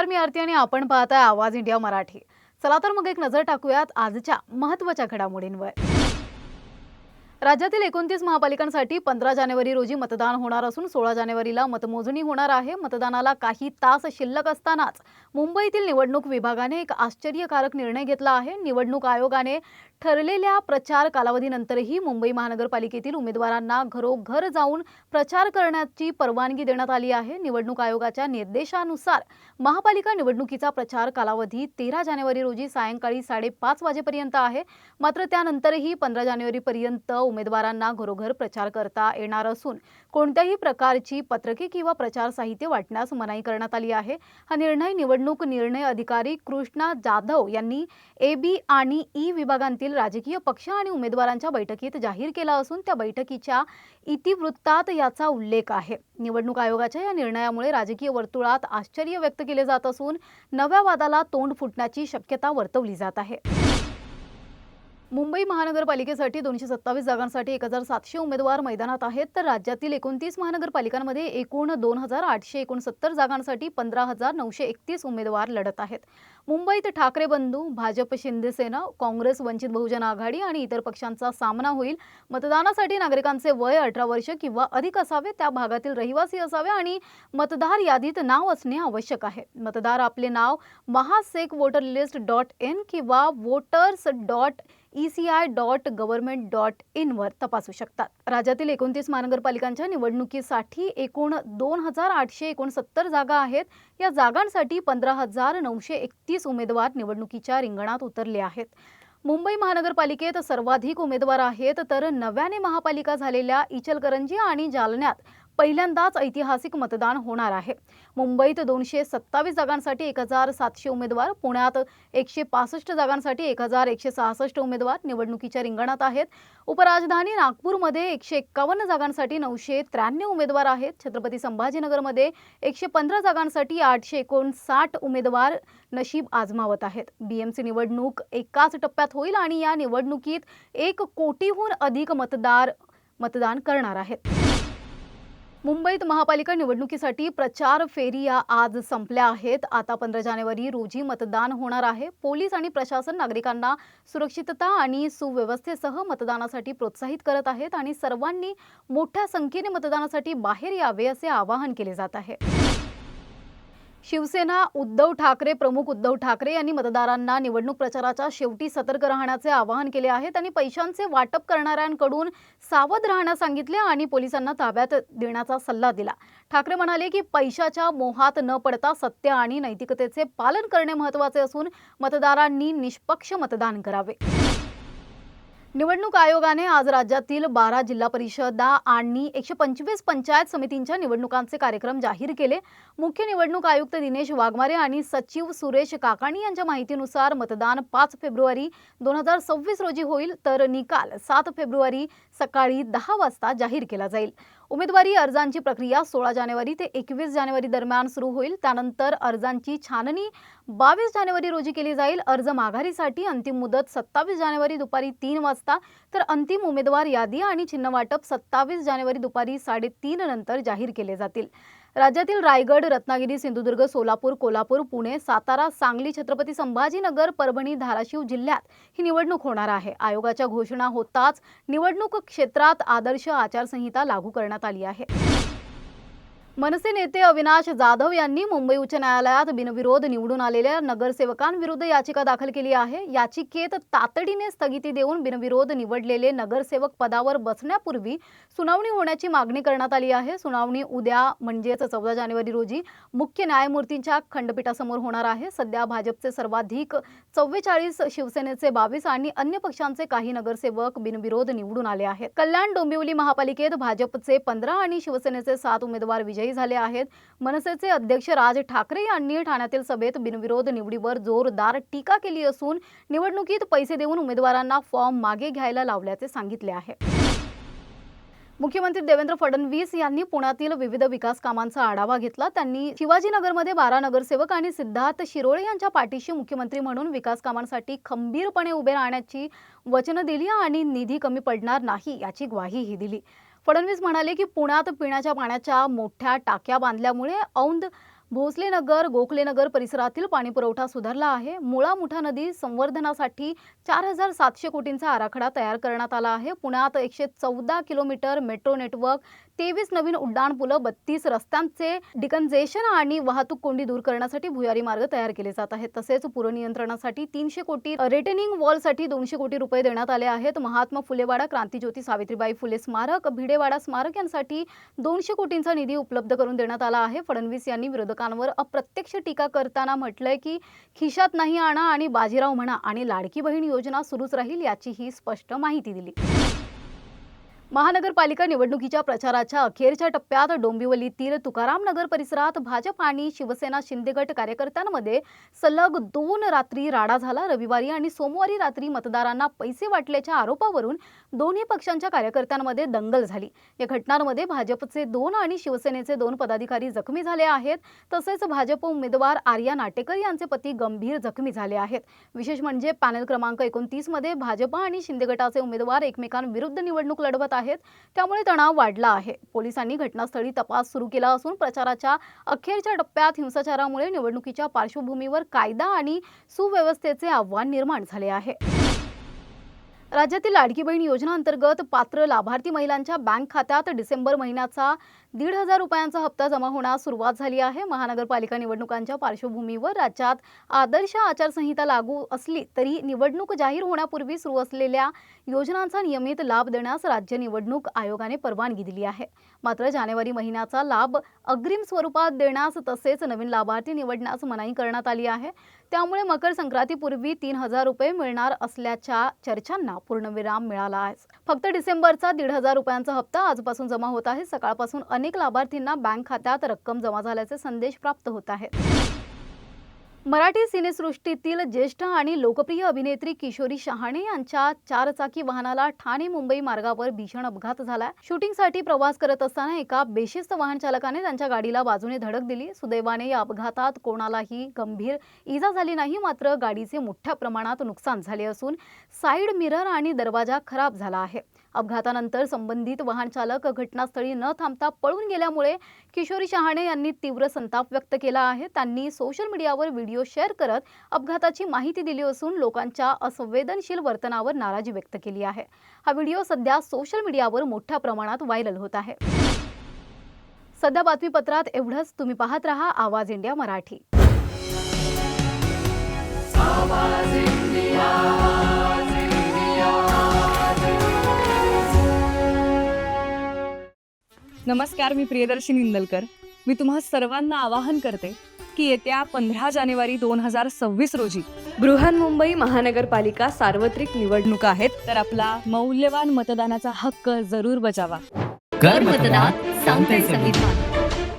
नमस्कार मी आरती आणि आपण पाहताय आवाज इंडिया मराठी. चला तर मग एक नजर टाकूयात आजच्या महत्त्वाच्या घडामोडींवर. राज्यातील एकोणतीस महापालिकांसाठी पंधरा जानेवारी रोजी मतदान होणार असून सोळा जानेवारीला मतमोजणी होणार आहे. मतदानाला काही तास शिल्लक असतानाच मुंबईतील निवडणूक विभागाने एक आश्चर्यकारक निर्णय घेतला आहे. निवडणूक आयोगाने ठरलेल्या प्रचार कालावधीनंतरही मुंबई महानगरपालिकेतील उमेदवारांना घरोघर जाऊन प्रचार करण्याची परवानगी देण्यात आली आहे. निवडणूक आयोगाच्या निर्देशानुसार महापालिका निवडणुकीचा प्रचार कालावधी तेरा जानेवारी रोजी सायंकाळी साडेपाच वाजेपर्यंत आहे. मात्र त्यानंतरही पंधरा जानेवारीपर्यंत उमेदवारांना घरोघर प्रचार करता येणार असून कोणत्याही प्रकारची पत्रके किंवा प्रचार साहित्य वाटण्यास मनाई करण्यात आली आहे. हा निर्णय निवडणूक निर्णय अधिकारी कृष्णा जाधव यांनी ए बी आणि ई विभागांतील राजकीय पक्ष आणि उमेदवारांच्या बैठकीत जाहीर केला असून त्या बैठकीच्या इतिवृत्तात याचा उल्लेख आहे. निवडणूक आयोगाच्या या निर्णयामुळे राजकीय वर्तुळात आश्चर्य व्यक्त केले जात असून नव्या वादाला तोंड फुटण्याची शक्यता वर्तवली जात आहे. मुंबई महानगरपालिकेसाठी दोनशे सत्तावीस जागांसाठी एक हजार सातशे उमेदवार मैदानात आहेत. तर राज्यातील एकोणतीस महानगरपालिकांमध्ये एकूण दोन हजार आठशे एकोणसत्तर जागांसाठी पंधरा हजार नऊशे एकतीस उमेदवार लढत आहेत. मुंबईत ठाकरे बंधू भाजप शिंदेसेना काँग्रेस वंचित बहुजन आघाडी आणि इतर पक्षांचा सामना होईल. मतदानासाठी नागरिकांचे वय अठरा वर्ष किंवा अधिक असावे त्या भागातील रहिवासी असावे आणि मतदार यादीत नाव असणे आवश्यक आहे. मतदार आपले नाव महासेक वोटर लिस्ट डॉट इन किंवा voters dot E C I dot government dot इनवर तपासू शकतात. राज्यातील एकोणतीस महानगरपालिकांच्या निवडणुकीसाठी एकूण दोन हजार आठशे एकोणसत्तर जागा आहेत. या जागांसाठी पंधरा हजार नऊशे एकतीस उमेदवार निवडणुकीच्या रिंगणात उतरले आहेत. मुंबई महानगरपालिकेत सर्वाधिक उमेदवार आहेत तर नव्याने महापालिका झालेल्या इचलकरंजी आणि जालन्यात पहिल्यांदाच ऐतिहासिक मतदान होणार आहे. मुंबईत दोनशे सत्तावीस जागांसाठी एक हजार सातशे उमेदवार पुण्यात एकशे पासष्ट जागांसाठी एक हजार एकशे सहासष्ट उमेदवार निवडणुकीच्या रिंगणात आहेत. उपराजधानी नागपूरमध्ये एकशे एक्कावन्न जागांसाठी नऊशे त्र्याण्णव उमेदवार आहेत. छत्रपती संभाजीनगरमध्ये एकशे पंधरा जागांसाठी आठशे एकोणसाठ उमेदवार नशीब आजमावत आहेत. बीएमसी निवडणूक एकाच टप्प्यात होईल आणि या निवडणुकीत एक कोटीहून अधिक मतदार मतदान करणार आहेत. मुंबईत महापालिका निवडणुकीसाठी प्रचार फेरी या आज संपल्या आहेत. आता पंधरा जानेवारी रोजी मतदान होणार आहे. पोलीस आणि प्रशासन नागरिकांना सुरक्षितता आणि सुव्यवस्थेसह मतदानासाठी प्रोत्साहित करत आहेत आणि सर्वांनी मोठ्या संख्येने मतदानासाठी बाहेर यावे असे आवाहन केले जात आहे. शिवसेना उद्धव ठाकरे प्रमुख उद्धव ठाकरे यांनी मतदारांना निवडणूक प्रचाराच्या शेवटी सतर्क राहण्याचे आवाहन केले आहे. त्यांनी पैशांचे वाटप करणाऱ्यांकडून सावध राहण्यास सांगितले आणि पोलिसांना ताब्यात देण्याचा सल्ला दिला. ठाकरे म्हणाले की पैशाच्या मोहात न पडता सत्य आणि नैतिकतेचे पालन करणे महत्त्वाचे असून मतदारांनी निष्पक्ष मतदान करावे. निवडणूक आयोगाने आज राज्यातील बारा जिल्हा परिषदा आणि एकशे पंचवीस पंचायत समितींच्या निवडणुकांचे कार्यक्रम जाहीर केले. मुख्य निवडणूक आयुक्त दिनेश वाघमारे आणि सचिव सुरेश काकाणी यांच्या माहितीनुसार मतदान पाच फेब्रुवारी दोन हजार सव्वीस रोजी होईल तर निकाल सात फेब्रुवारी सकाळी दहा वाजता जाहीर केला जाईल. उमेदवारी अर्जांची प्रक्रिया सोळा जानेवारी ते एकवीस जानेवारी दरम्यान सुरू होईल. त्यानंतर अर्जांची छाननी बावीस जानेवारी रोजी केली जाईल. अर्ज माघारीसाठी अंतिम मुदत सत्तावीस जानेवारी दुपारी तीन वाजता. तर अंतिम उमेदवार यादी आणि चिन्ह वाटप सत्तावीस जानेवारी दुपारी साडेतीन नंतर जाहीर केले जातील. राज्यातील रायगड रत्नागिरी सिंधुदुर्ग सोलापूर कोल्हापूर पुणे सातारा सांगली छत्रपती संभाजीनगर परभणी धाराशिव जिल्ह्यात ही निवडणूक होणार आहे. आयोगाच्या घोषणा होताच निवडणूक क्षेत्रात आदर्श आचारसंहिता लागू करण्यात आली आहे. मनसे नेते अविनाश जाधव यांनी मुंबई उच्च न्यायालयात बिनविरोध निवडून आलेल्या नगरसेवकांविरुद्ध याचिका दाखल केली आहे. याचिकेत तातडीने स्थगिती देऊन बिनविरोध निवडलेले नगरसेवक पदावर बसण्यापूर्वी सुनावणी होण्याची मागणी करण्यात आली आहे. सुनावणी उद्या म्हणजेच चौदा जानेवारी रोजी मुख्य न्यायमूर्तींच्या खंडपीठासमोर होणार आहे. सध्या भाजपचे सर्वाधिक चव्वेचाळीस शिवसेनेचे बावीस आणि अन्य पक्षांचे काही नगरसेवक बिनविरोध निवडून आले आहेत. कल्याण डोंबिवली महापालिकेत भाजपचे पंधरा आणि शिवसेनेचे सात उमेदवार विजयी झाले आहेत. मनसेचे अध्यक्ष राज ठाकरे यांनी ठाण्यातील सभेत बिनविरोध निवडीवर जोरदार टीका केली असून निवडणुकीत पैसे देऊन उमेदवारांना फॉर्म मागे घ्यायला लावल्याचे सांगितले आहे. मुख्यमंत्री देवेंद्र फडणवीस यांनी पुण्यातील विविध विकास कामांचा आढावा घेतला. त्यांनी शिवाजीनगरमध्ये बारा नगरसेवक आणि सिद्धार्थ शिरोळे यांच्या पाठीशी मुख्यमंत्री म्हणून विकास कामांसाठी खंबीरपणे उभे राहण्याची वचनं दिली आणि निधी कमी पडणार नाही याची ग्वाहीही दिली. फडणवीस म्हणाले की पुण्यात पिण्याच्या पाण्याच्या मोठ्या टाक्या बांधल्यामुळे औंध भोसलेनगर गोखलेनगर परिसरातील पाणीपुरवठा सुधारला आहे. मुळा मुठा नदी संवर्धनासाठी चार हजार सातशे कोटींचा आराखडा तयार करण्यात आला आहे. पुण्यात एकशे चौदा किलोमीटर मेट्रो नेटवर्क तेवीस नवीन उड्डाणपुलं बत्तीस रस्त्यांचे डिकन्झेशन आणि वाहतूक कोंडी दूर करण्यासाठी भुयारी मार्ग तयार केले जात आहेत. तसेच पुरनियंत्रणासाठी तीनशे कोटी रिटेनिंग वॉलसाठी दोनशे कोटी रुपये देण्यात आले आहेत. महात्मा फुलेवाडा क्रांतीज्योती सावित्रीबाई फुले स्मारक भिडेवाडा स्मारक यांसाठी दोनशे कोटींचा निधी उपलब्ध करून देण्यात आला आहे. फडणवीस यांनी विरोधकांवर अप्रत्यक्ष टीका करताना म्हटलंय की खिशात नाही आणा आणि बाजीराव म्हणा आणि लाडकी बहीण योजना सुरूच राहील याची ही स्पष्ट माहिती दिली. महानगरपालिका निवडणुकीच्या प्रचाराच्या अखेरच्या टप्प्यात डोंबिवलीतील तुकाराम नगर परिसरात भाजप आणि शिवसेना शिंदे गट कार्यकर्त्यांमध्ये सलग दोन रात्री राडा झाला. रविवारी आणि सोमवारी रात्री मतदारांना पैसे वाटल्याच्या आरोपावरून दोन्ही पक्षांच्या कार्यकर्त्यांमध्ये दंगल झाली. या घटनांमध्ये भाजपचे दोन आणि शिवसेनेचे दोन पदाधिकारी जखमी झाले आहेत. तसेच भाजप उमेदवार आर्या नाटेकर यांचे पती गंभीर जखमी झाले आहेत. विशेष म्हणजे पॅनल क्रमांक एकोणतीसमध्ये भाजप आणि शिंदे गटाचे उमेदवार एकमेकांविरुद्ध निवडणूक लढवत आहेत. त्यामुळे तणाव वाढला आहे. पोलिसांनी घटनास्थळी तपास सुरू केला असून प्रचाराच्या अखेरच्या टप्प्यात हिंसाचारामुळे निवडणुकीच्या पार्श्वभूमीवर कायदा आणि सुव्यवस्थेचे आव्हान निर्माण झाले आहे. राज्यातील लाडकी बहीण योजना अंतर्गत पात्र लाभार्थी महिलांच्या बँक खात्यात डिसेंबर महिन्याचा दीड हजार रुपयांचा हप्ता जमा होण्यास सुरुवात झाली आहे. महानगरपालिका निवडणुकांच्या पार्श्वभूमीवर राज्यात आदर्श आचारसंहिता लागू असली तरी निवडणूक जाहीर होण्यापूर्वी सुरू असलेल्या योजनांचा नियमित लाभ देण्यास राज्य निवडणूक आयोगाने परवानगी दिली आहे. मात्र जानेवारी महिन्याचा लाभ अग्रिम स्वरूपात देण्यास तसेच नवीन लाभार्थी निवडण्यास मनाई करण्यात आली आहे. त्यामुळे मकर संक्रांतीपूर्वी तीन हजार रुपये मिळणार असल्याच्या चर्चांना पूर्णविराम मिळाला आहे. फक्त डिसेंबरचा दीड हजार रुपयांचा हप्ता आजपासून जमा होत आहे. सकाळपासून अनेक लाभार्थींना बँक खात्यात रक्कम जमा झाल्याचे संदेश प्राप्त होत आहेत. मराठी सिनेसृष्टीतील ज्येष्ठ आणि लोकप्रिय अभिनेत्री किशोरी शहाणे यांच्या चारचाकी वाहनाला ठाणे मुंबई मार्गावर भीषण अपघात झाला. शूटिंगसाठी प्रवास करत असताना एका बेशिस्त वाहन चालकाने त्यांच्या गाडीला बाजूने धडक दिली. सुदैवाने या अपघातात कोणालाही गंभीर इजा झाली नाही मात्र गाडीचे मोठ्या प्रमाणात नुकसान झाले असून साईड मिरर आणि दरवाजा खराब झाला आहे. अपघातानंतर संबंधित वाहनचालक घटनास्थळी न थांबता पळून गेल्यामुळे किशोरी शहाणे यांनी तीव्र संताप व्यक्त केला आहे. त्यांनी सोशल मीडियावर व्हिडिओ शेअर करत अपघाताची माहिती दिली असून लोकांच्या असंवेदनशील वर्तनावर नाराजी व्यक्त केली आहे. हा व्हिडिओ सध्या सोशल मीडियावर मोठ्या प्रमाणात व्हायरल होत आहे. सध्या बातमीपत्रात एवढंच. तुम्ही पाहत रहा आवाज इंडिया मराठी. इंडिया. नमस्कार मी प्रियदर्शी इंदलकर मी तुम्हा सर्वांना आवाहन करते की येत्या पंधरा जानेवारी दोन हजार सव्वीस रोजी बृहन्मुंबई महानगरपालिका सार्वत्रिक निवडणुका आहेत तर आपला मौल्यवान मतदानाचा हक्क जरूर बजावा. कर मतदान सांगते संविधान.